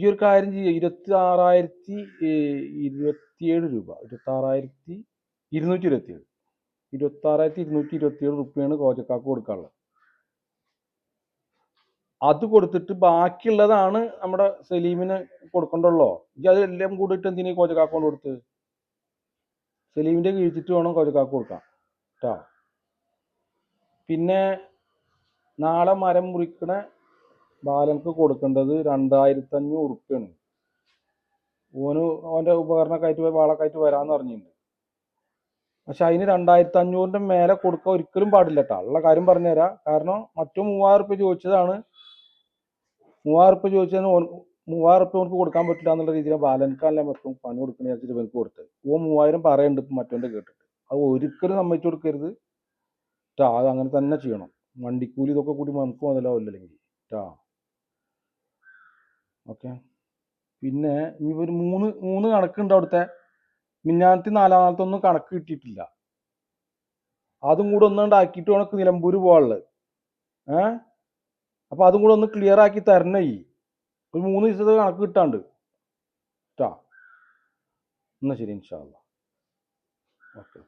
ഈ ഒരു കാര്യം ചെയ്യുക ഇരുപത്തി ആറായിരത്തി ഇരുപത്തിയേഴ് രൂപ. ഇരുപത്തി ആറായിരത്തി ഇരുന്നൂറ്റി ഇരുപത്തിയേഴ് ഇരുപത്തി ആറായിരത്തി ഇരുന്നൂറ്റി ഇരുപത്തിയേഴ് റുപ്യാണ് കോജക്കാക്ക് കൊടുക്കാനുള്ളത്. അത് കൊടുത്തിട്ട് ബാക്കിയുള്ളതാണ് നമ്മുടെ സലീമിന് കൊടുക്കണ്ടല്ലോ. ഈ അതെല്ലാം കൂടിയിട്ട് എന്തിനാ കോജക്കാക്ക് കൊണ്ട് കൊടുത്ത് സലീമിന്റെ കിഴിച്ചിട്ട് വേണം കോജക്കാക്ക് കൊടുക്കാൻ. കേട്ടോ പിന്നെ നാളെ മരം മുറിക്കണ ബാലൻക്ക് കൊടുക്കേണ്ടത് രണ്ടായിരത്തി അഞ്ഞൂറ് ഉറുപ്പ്യാണ്. ഓന് ഓന്റെ ഉപകരണമൊക്കെ ആയിട്ട് വാളൊക്കെ ആയിട്ട് വരാന്ന് പറഞ്ഞിട്ടുണ്ട്. പക്ഷെ അതിന് രണ്ടായിരത്തി അഞ്ഞൂറിന്റെ മേലെ കൊടുക്കാൻ ഒരിക്കലും പാടില്ല കേട്ടോ ഉള്ള കാര്യം പറഞ്ഞുതരാം. കാരണം മറ്റു മൂവായിരം റുപ്യ ചോദിച്ചതാണ്. മൂവായിരം റുപ്യ ചോദിച്ചതിന് ഓൻ മൂവായിരം റുപ്യ ഓനക്ക് കൊടുക്കാൻ പറ്റില്ല എന്നുള്ള രീതിയിൽ ബാലൻക്കല്ല മറ്റും പണി കൊടുക്കണ വിചാരിച്ചിട്ട് ഇവർക്ക് കൊടുത്തത്. ഓ മൂവായിരം പറയുന്നുണ്ട് മറ്റോന്റെ കേട്ടിട്ട്. അത് ഒരിക്കലും സമ്മതിച്ചു കൊടുക്കരുത്. ട്ടാ അത് അങ്ങനെ തന്നെ ചെയ്യണം. വണ്ടിക്കൂലി ഇതൊക്കെ കൂടി നമുക്ക് മുതലാവില്ല അല്ലെങ്കിൽ. ഓക്കെ. പിന്നെ ഇനി ഒരു മൂന്ന് മൂന്ന് കണക്കുണ്ട് അവിടുത്തെ. മിന്നാനത്തി നാലാമത്തെ ഒന്നും കണക്ക് കിട്ടിയിട്ടില്ല. അതും കൂടെ ഒന്നുകൊണ്ട് ആക്കിയിട്ട് ഉണക്ക് നിലമ്പൂര് പോകാനുള്ളത്. ഏ? അപ്പൊ അതും കൂടെ ഒന്ന് ക്ലിയർ ആക്കി തരണേ ഈ. ഒരു മൂന്ന് ദിവസത്തെ കണക്ക് കിട്ടാണ്ട്. ട്ടാ. എന്നാ ശരി ഇൻഷാല്ല ഓക്കെ.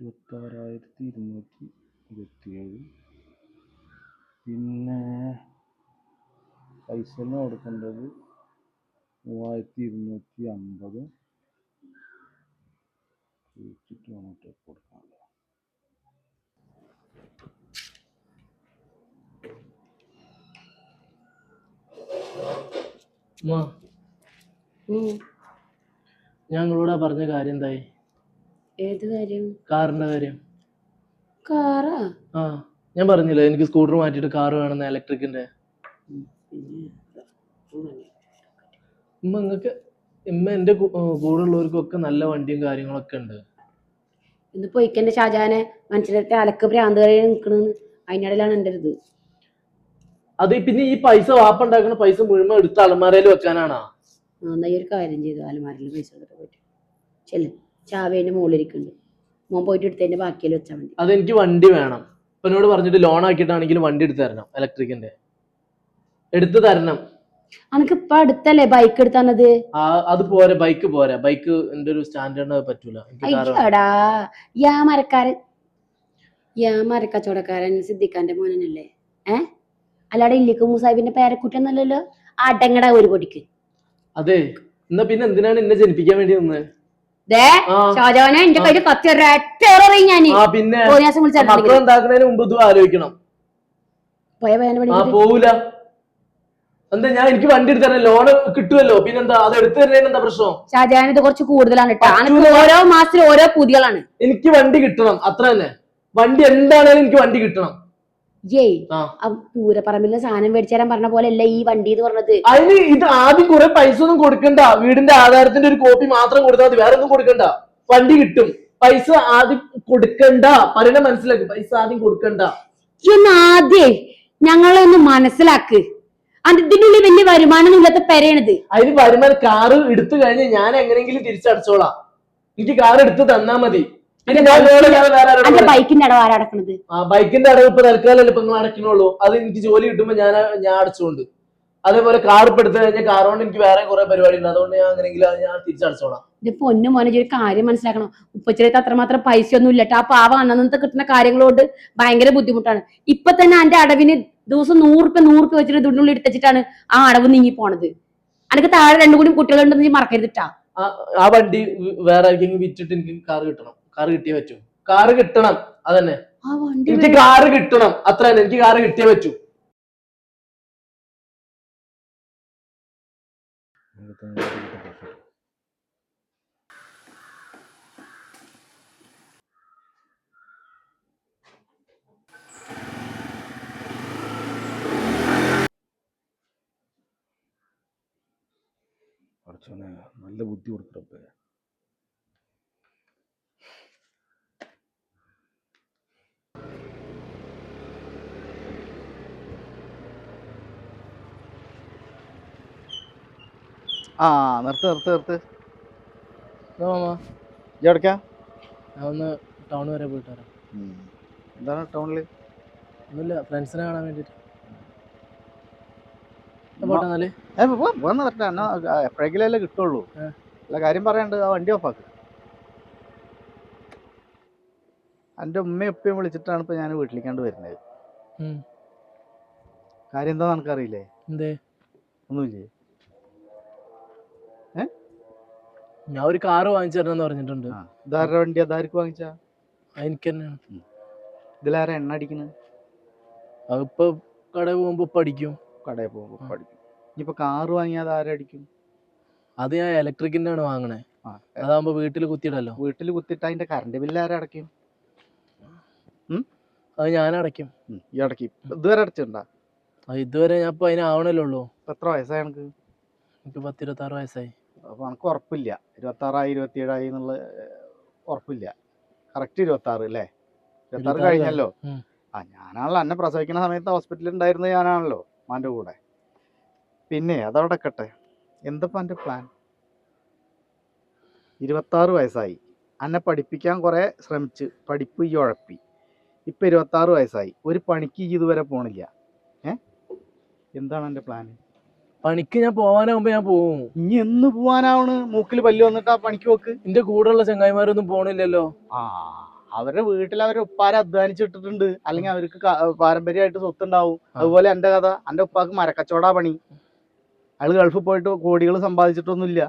ഇരുപത്താറായിരത്തി ഇരുന്നൂറ്റി ഇരുപത്തിയേഴ്. പിന്നെ പൈസന് കൊടുക്കേണ്ടത് മൂവായിരത്തി ഇരുന്നൂറ്റി അമ്പത് ചോദിച്ചിട്ട് വേണം കൊടുക്കാൻ. ഞങ്ങളോട് പറഞ്ഞ കാര്യം എന്തായി? ഏത് കാര്യം? കാറിന്റെ കാര്യം. കാറാ? ആ. ഞാൻ പറഞ്ഞില്ലേ എനിക്ക് സ്കൂട്ടർ മാറ്റിയിട്ട് കാർ വേണമെന്ന് ഇലക്ട്രിക്കിന്റെ ഉമ്മ നിങ്ങൾക്ക് എന്റെ എന്റെ കൂടെ ഉള്ളവർക്കൊക്കെ നല്ല വണ്ടിയും കാര്യങ്ങളൊക്കെ ഉണ്ട്. ഇന്ന് ഇക്കന്റെ ഷാജാനെ മനസ്സിലത്തെ അലക്ക് ഭ്രാന്ത് കഴിയാൻ നിൽക്കണെന്ന് അതിനിടയിലാണ് എന്റെ ഇത് അത് പിന്നെ ഈ പൈസ വാപ്പ ഉണ്ടാക്കുന്ന പൈസ മുഴുവൻ എടുത്ത് അലമാരയിൽ വെക്കാനാണോ? എന്നാ ഈ ഒരു കാര്യം ചെയ്തു അലമാരയിൽ പൈസ കൊടുത്തിട്ട് പോയിട്ട്. ചെല്ല് ചാവേന്റെ മുകളിലിരിക്കുന്നുണ്ട് മോൻ പോയിട്ട് എടുത്തതിന്റെ ബാക്കിയിൽ വെച്ചാൽ മതി. അതെനിക്ക് വണ്ടി വേണം. എന്നോട് പറഞ്ഞിട്ട് ലോൺ ആക്കിയിട്ടാണെങ്കിലും വണ്ടി എടുത്തു തരണം ഇലക്ട്രിക്കിന്റെ എടുത്തു തരണം. അനക്ക് ഇപ്പൊ അടുത്തല്ലേ ബൈക്ക് എടുത്താണത് അത് പോരെ ബൈക്ക് പോരാ. ബൈക്ക് എന്റെ ഒരു സ്റ്റാൻഡേർഡ് പറ്റൂല. അയ്യോടാ യാ മരക്കാരൻ. യാ മരക്കച്ചവടക്കാരൻ സിദ്ദിഖാന്റെ മോനല്ലേ ഏ? അല്ലാടെ ഇല്ലിക്ക് മുസാഹിബിന്റെ പേരക്കുറ്റൊന്നല്ലല്ലോ അടങ്ങട ഒരു പൊടിക്ക്. അതെ എന്നാ പിന്നെ എന്തിനാണ് എന്നെ ജനിപ്പിക്കാൻ വേണ്ടി നിന്ന്? ഷാജാനെ എന്റെ കയ്യിൽ കത്തി ഒരൊറ്റ ഞാൻ ആ പിന്നെ പോലീസ് വിളിച്ചിട്ടുണ്ടെങ്കിൽ മക്കൾ ഉണ്ടാക്കുന്നതിന് മുമ്പ് ഇതും ആലോചിക്കണം. പോവൂല. എന്താ ഞാൻ എനിക്ക് വണ്ടി എടുത്ത് തരാം ലോൺ കിട്ടുമല്ലോ പിന്നെന്താ അത് എടുത്തു തരുന്നതിന് എന്താ പ്രശ്നം? ഷാജാൻ ഇത് കുറച്ച് കൂടുതലാണ്. ഓരോ മാസത്തിൽ ഓരോ പുതികളാണ്. എനിക്ക് വണ്ടി കിട്ടണം അത്ര തന്നെ. വണ്ടി എന്താണേലും എനിക്ക് വണ്ടി കിട്ടണം. ആ. പൂരപ്പറമ്പിലെ സാധനം മേടിച്ചു തരാൻ പറഞ്ഞ പോലെ അല്ല ഈ വണ്ടി എന്ന് പറഞ്ഞത്. അതിന് ഇത് ആദ്യം കുറെ പൈസ ഒന്നും കൊടുക്കണ്ട. വീടിന്റെ ആധാരത്തിന്റെ ഒരു കോപ്പി മാത്രം കൊടുത്താൽ മതി. വേറെ ഒന്നും കൊടുക്കണ്ട. വണ്ടി കിട്ടും. പൈസ ആദ്യം കൊടുക്കണ്ട. പറയണ മനസ്സിലാക്ക്. പൈസ ആദ്യം കൊടുക്കണ്ട. എന്ന് ആദ്യേ ഞങ്ങളൊന്ന് മനസ്സിലാക്ക്. ഉള്ളിൽ വലിയ വരുമാനം ഇല്ലാത്ത പെരയണത്. അതിന് വരുമാനം കാറ് എടുത്തു കഴിഞ്ഞ് ഞാൻ എങ്ങനെയെങ്കിലും തിരിച്ചടച്ചോളാം. എനിക്ക് കാർ എടുത്ത് തന്നാ മതി. അന്റെ ബൈക്കിന്റെ അടവ് ആരടക്കണത് ബൈക്കിന്റെ അടവ് ഇപ്പൊ തൽക്കാലം ഇപ്പൊ നിങ്ങൾ അടക്കണുള്ളൂ. അത് എനിക്ക് ജോലി കിട്ടുമ്പോ ഞാൻ ഞാൻ അടച്ചുകൊണ്ട് അതേപോലെ കാർ ഇപ്പൊ എടുത്തു കഴിഞ്ഞാൽ കാർ കൊണ്ട് എനിക്ക് വേറെ കുറെ പരിപാടി ഉണ്ട് അതുകൊണ്ട് ഞാൻ അങ്ങനെങ്കിലും ഞാൻ തിരിച്ചടച്ചോളാം. ഇത് പൊന്നു മോനെ ഒരു കാര്യം മനസ്സിലാക്കണം. ഉപ്പച്ചിരത്ത് അത്രമാത്രം പൈസ ഒന്നും ഇല്ലട്ടോ ആ പാവം അന്നത്തെ കിട്ടുന്ന കാര്യങ്ങളോട് ഭയങ്കര ബുദ്ധിമുട്ടാണ്. ഇപ്പൊ തന്നെ അന്റെ അടവിന് ദിവസം നൂറുപ്യ നൂറുപ്യ വെച്ചിട്ട് ഇതിനുള്ളിൽ എടുത്തിട്ടാണ് ആ അടവ് നീങ്ങി പോണത്. അനക്ക് താഴെ രണ്ടു കൂടി കുട്ടികളുണ്ടെന്ന് മറക്കരുതിട്ടാ ആ- ആ വണ്ടി വേറെ ആർക്കെങ്കിലും വിറ്റിട്ട് എനിക്ക് കാർ കിട്ടണം. കാർ കിട്ടിയേ പറ്റൂ. കാർ കിട്ടണം അതന്നെ. എനിക്ക് കാർ കിട്ടണം അത്ര തന്നെ. എനിക്ക് കാർ കിട്ടിയേ പറ്റൂ. നല്ല ബുദ്ധി കൊടുക്കറപ്പേ ആ നിർത്ത് നിർത്ത് നിർത്ത്. എവിടേക്കാ? ഒന്ന് ടൗൺ വരെ പോയിട്ട് വരാം. എന്താണ് ടൗണിൽ ഒന്നുമില്ല ഫ്രണ്ട്സിനെ കാണാൻ എന്നാൽ? വന്ന് വരട്ടെ എന്നാ എപ്പോഴെങ്കിലും അല്ലേ കിട്ടുള്ളൂ. അല്ല കാര്യം പറയണ്ട് ആ വണ്ടി ഓഫാക്ക്. എന്റെ ഉമ്മയും ഉപ്പയും വിളിച്ചിട്ടാണ് ഇപ്പൊ ഞാൻ വീട്ടിലേക്കാണ്ട് വരുന്നത്. കാര്യം എന്താ നിനക്കറിയില്ലേ എന്തേ? ഒന്നുമില്ലേ? ഞാൻ ഒരു കാറ് വാങ്ങിച്ചു തരണം പറഞ്ഞിട്ടുണ്ട് ഇതാരുടെ വണ്ടി? അതാർക്ക് വാങ്ങിച്ചാ? എനിക്ക് തന്നെയാണ് ഇതിലാരാ എണ്ണ അടിക്കുന്നത് അതിപ്പോ കടയിൽ പോകുമ്പോ പഠിക്കും. കടയിൽ പോകുമ്പോ. പഠിക്കും. ഇനിയിപ്പോ കാറ് വാങ്ങിയാൽ ആരടിക്കും അത് ഞാൻ ഇലക്ട്രിക്കിന്റെ ആണ് വാങ്ങണേ അതാവുമ്പോ അതാകുമ്പോ വീട്ടിൽ കുത്തിയിടല്ലോ. വീട്ടിൽ കുത്തിയിട്ട് അതിന്റെ കറണ്ട് ബില്ല് ആരടക്കും അത് ഞാൻ അടക്കും ഈ അടയ്ക്കും. ഇതുവരെ അടച്ചിട്ടുണ്ടാ? ഇതുവരെ ഞാൻ ഇപ്പൊ അതിനാവണല്ലേ എത്ര വയസ്സായി എനിക്ക് എനിക്ക് പത്തിരുപത്തി ആറ് വയസ്സായി. അപ്പൊ നമുക്ക് ഉറപ്പില്ല. ഇരുപത്താറായി ഇരുപത്തിയേഴായി എന്നുള്ള ഉറപ്പില്ല. കറക്റ്റ് ഇരുപത്തി ആറ് അല്ലേ? ഇരുപത്തി ആറ് കഴിഞ്ഞല്ലോ. ആ ഞാനാണല്ലോ എന്നെ പ്രസവിക്കുന്ന സമയത്ത് ഹോസ്പിറ്റലിൽ ഉണ്ടായിരുന്നത് ഞാനാണല്ലോ മാന്റെ കൂടെ. പിന്നെ അതവിടെ കട്ടെ എന്തപ്പോ എന്റെ പ്ലാൻ ഇരുപത്താറ് വയസ്സായി. എന്നെ പഠിപ്പിക്കാൻ കുറേ ശ്രമിച്ച്. പഠിപ്പ് ഈ ഉഴപ്പി. ഇപ്പൊ ഇരുപത്താറ് വയസ്സായി. ഒരു പണിക്ക് ഇതുവരെ പോണില്ല. ഏ എന്താണ് എന്റെ പ്ലാൻ പണിക്ക് ഞാൻ പോവാനാവുമ്പോ ഞാൻ പോവും. ഇനി എന്ന് പോവാനാവണ്? മൂക്കിൽ പല്ല് വന്നിട്ട് ആ പണിക്ക് പോക്ക്? എന്റെ കൂടെയുള്ള ചങ്ങായിമാരൊന്നും പോണില്ലല്ലോ. ആ അവരുടെ വീട്ടിൽ അവരെ ഉപ്പാരെ അധ്വാനിച്ചിട്ടിട്ടുണ്ട്. അല്ലെങ്കിൽ അവർക്ക് പാരമ്പര്യമായിട്ട് സ്വത്തുണ്ടാവും. ഉണ്ടാവും അതുപോലെ എന്റെ കഥ. എന്റെ ഉപ്പാക്ക് മരക്കച്ചവടാ പണി. അയാൾ ഗൾഫിൽ പോയിട്ട് കോടികൾ സമ്പാദിച്ചിട്ടൊന്നുമില്ല.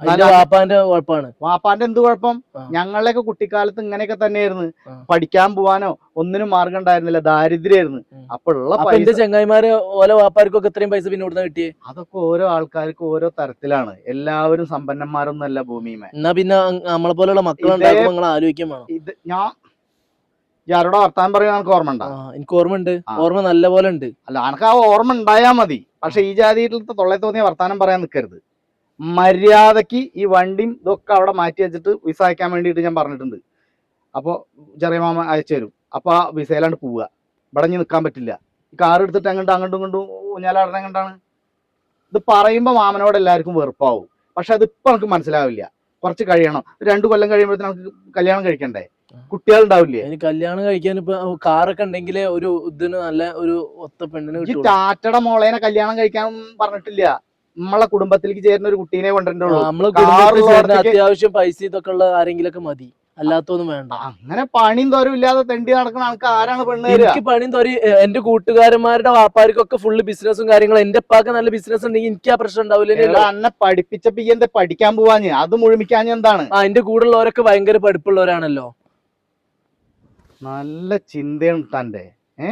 വാപ്പാന്റെ കുഴപ്പമാണ് വാപ്പാന്റെ എന്ത് കുഴപ്പം. ഞങ്ങളുടെയൊക്കെ കുട്ടിക്കാലത്ത് ഇങ്ങനെയൊക്കെ തന്നെയായിരുന്നു. പഠിക്കാൻ പോവാനോ ഒന്നിനും മാർഗം ഉണ്ടായിരുന്നില്ല. ദാരിദ്ര്യായിരുന്നു അപ്പോഴുള്ള എന്റെ ചങ്ങായിമാര് ഓരോ വാപ്പാർക്കൊക്കെ ഇത്രയും പൈസ പിന്നെ ഇവിടുന്ന് കിട്ടിയേ? അതൊക്കെ ഓരോ ആൾക്കാർക്ക് ഓരോ തരത്തിലാണ്. എല്ലാവരും സമ്പന്നന്മാരൊന്നല്ല ഭൂമിയുമേ എന്നാ പിന്നെ നമ്മളെ പോലെയുള്ള മക്കളുണ്ടാകുമ്പോ നിങ്ങൾ ആലോചിക്കാൻ വേണം. ഇത് ഞാൻ ആരോടെ വർത്താനം പറയാൻ എനിക്ക് ഓർമ്മ ഉണ്ടോ എനിക്ക് ഓർമ്മ ഉണ്ട് ഓർമ്മ നല്ല പോലെ ഉണ്ട്. അല്ല അനക്ക് ആ ഓർമ്മ ഉണ്ടായാ മതി. പക്ഷെ ഈ ജാതിയിലത്തെ തൊള്ളേ തോന്നിയ വർത്താനം പറയാൻ നിൽക്കരുത് മര്യാദയ്ക്ക് ഈ വണ്ടിയും ഇതൊക്കെ അവിടെ മാറ്റി വെച്ചിട്ട് വിസ അയക്കാൻ വേണ്ടിയിട്ട് ഞാൻ പറഞ്ഞിട്ടുണ്ട്. അപ്പോൾ ചെറിയ മാമ അയച്ചു തരും. അപ്പോൾ ആ വിസയിലാണ്ട് പോവുക. ഇവിടെ ഇനി നിൽക്കാൻ പറ്റില്ല. ഈ കാർ എടുത്തിട്ട് അങ്ങോട്ട് അങ്ങോട്ടും ഇങ്ങോട്ടും ഊഞ്ഞാലാടണം എങ്ങോട്ടാണ്? ഇത് പറയുമ്പോൾ മാമനോട് എല്ലാവർക്കും വെറുപ്പാവും. പക്ഷെ അത് ഇപ്പം നമുക്ക് മനസ്സിലാവില്ല. കുറച്ച് കഴിയണം. രണ്ടു കൊല്ലം കഴിയുമ്പോഴത്തേക്ക് നമുക്ക് കല്യാണം കഴിക്കണ്ടേ? കുട്ടികളുണ്ടാവില്ലേ? കല്യാണം കഴിക്കാൻ ഇപ്പൊ കാറൊക്കെ ഉണ്ടെങ്കിലേ ഒരു ഇതിന് നല്ല ഒരു ഒത്ത പെണ്ണിന് ഈ ടാറ്റയുടെ മോളേനെ കല്യാണം കഴിക്കാൻ പറഞ്ഞിട്ടില്ല. നമ്മളെ കുടുംബത്തിലേക്ക് ചേരുന്ന ഒരു കുട്ടീനെ കൊണ്ടുവരണ്ടുള്ളൂ നമ്മൾ കാറുള്ള കുടുംബത്തിൽ അത്യാവശ്യം പൈസ ഇതൊക്കെ ഉള്ള ആരെങ്കിലും ഒക്കെ മതി. അല്ലാത്തൊന്നും വേണ്ട. അങ്ങനെ പണിയും തോരും ഇല്ലാതെ തെണ്ടി നടക്കുന്ന ആൾക്ക് ആരാണ് പെണ്ണ് എനിക്ക് പണിയും തോരി എന്റെ കൂട്ടുകാരന്മാരുടെ വാപ്പാർക്കൊക്കെ ഫുള്ള് ബിസിനസ്സും കാര്യങ്ങളും. എന്റെ ഉപ്പാക്ക് നല്ല ബിസിനസ് ഉണ്ടെങ്കിൽ എനിക്ക് ആ പ്രശ്നം ഉണ്ടാവില്ല അന്നെ പഠിപ്പിച്ചപ്പോ ഈ എന്താ പഠിക്കാൻ പോവാഞ്ഞ്? അത് മുഴുമിക്കാഞ്ഞ് എന്താണ്? ആ എന്റെ കൂടെ ഉള്ളവരൊക്കെ ഭയങ്കര പഠിപ്പുള്ളവരാണല്ലോ. നല്ല ചിന്തയാണ് തന്റെ ഏ?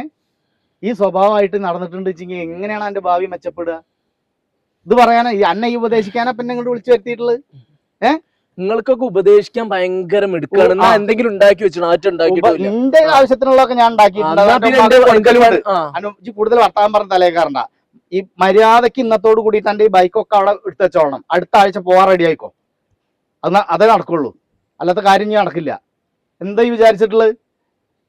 ഈ സ്വഭാവമായിട്ട് നടന്നിട്ടുണ്ട് വെച്ചെങ്കിൽ എങ്ങനെയാണ് അന്റെ ഭാവി മെച്ചപ്പെടുക? ഇത് പറയാനാ ഈ അന്നെ ഈ ഉപദേശിക്കാനാ പിന്നെ ഇങ്ങോട്ട് വിളിച്ചു വരുത്തിയിട്ടുള്ളത്? ഏഹ് നിങ്ങൾക്കൊക്കെ ഉപദേശിക്കാൻ ഭയങ്കര മിടുക്കാണ്. എന്തെങ്കിലും ഉണ്ടാക്കി വെച്ചോ? ആറ്റം ഉണ്ടാക്കിയിട്ടില്ല നിന്റെ ആവശ്യത്തിനുള്ളതൊക്കെ ഞാൻ ഉണ്ടാക്കിയിട്ടുണ്ട്. എന്റെ കൂടുതൽ വർത്താൻ പറഞ്ഞ തലേക്കാരണ്ട ഈ മര്യാദയ്ക്ക് ഇന്നത്തോട് കൂടി തന്റെ ഈ ബൈക്കൊക്കെ അവിടെ എടുത്ത് വെച്ചോളണം. അടുത്ത ആഴ്ച പോവാൻ റെഡി ആയിക്കോ. അത് അതേ നടക്കുള്ളൂ. അല്ലാത്ത കാര്യം ഇനി നടക്കില്ല. എന്താ ഈ വിചാരിച്ചിട്ടുള്ളത്?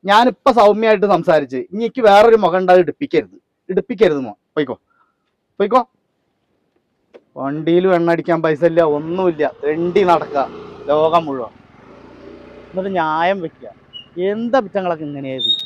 ഞാനിപ്പോ സൗമ്യമായിട്ട് സംസാരിച്ച് ഇനി എനിക്ക് വേറൊരു മുഖം ഉണ്ടാകും ഇടിപ്പിക്കരുത്. ഇടിപ്പിക്കരുത് മോ. പോയിക്കോ. പോയിക്കോ. വണ്ടിയിലും വെണ്ണടിക്കാൻ പൈസ ഇല്ല ഒന്നുമില്ല. തെണ്ടി നടക്കുക. ലോകം മുഴുവൻ. എന്നിട്ട് ന്യായം വെക്കുക. എന്താ പിറ്റങ്ങളൊക്കെ ഇങ്ങനെയായത്